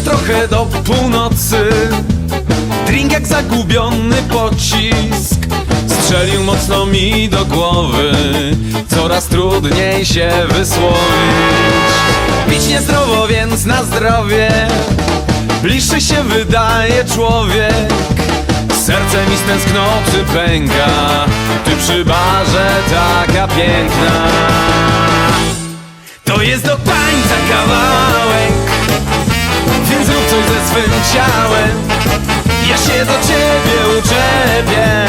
trochę do północy. Drink jak zagubiony pocisk. Strzelił mocno mi do głowy. Coraz trudniej się wysłowić. Pić niezdrowo, więc na zdrowie. Bliższy się wydaje człowiek. Serce mi z tęsknoty pęka. Ty przy barze taka piękna. To jest do tańca kawałek swym ciałem. Ja się do ciebie uczepię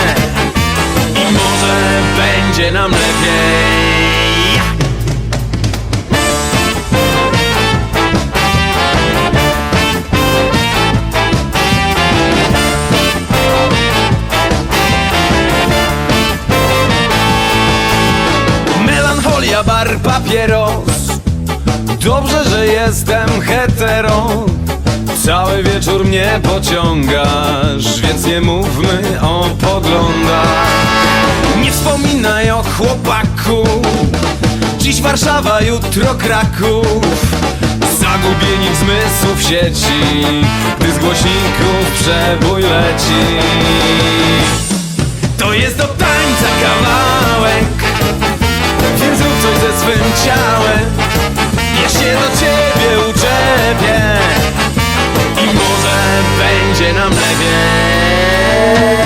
I może będzie nam lepiej. Bar, papieros. Dobrze, że jestem hetero Cały wieczór mnie pociągasz Więc nie mówmy o poglądach. Nie wspominaj o chłopaku Dziś Warszawa, jutro Kraków. Zagubieni w zmysłu w sieci Gdy z głośników przebój leci. To jest do tańca kawałek więc rób coś ze swym ciałem. Ja się do ciebie będzie nam lepiej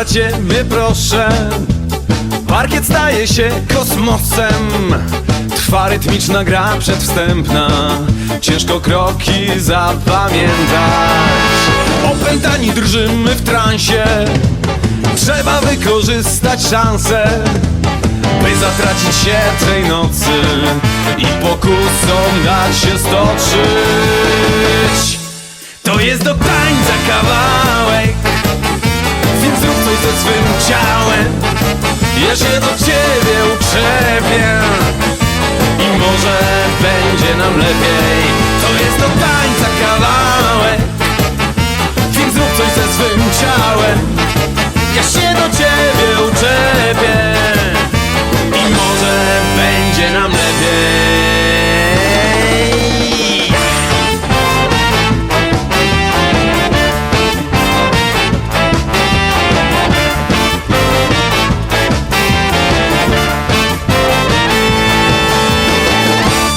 tańca ciebie proszę. Parkiet staje się kosmosem. Trwa rytmiczna gra przedwstępna. Ciężko kroki zapamiętać. Opętani drżymy w transie. Trzeba wykorzystać szansę By zatracić się tej nocy I pokusom dać się stoczyć. To jest do tańca kawałek ciałem Ja się do ciebie uprzepię I może będzie nam lepiej. To jest do tańca kawałek. Więc zrób coś ze swym ciałem Ja się do ciebie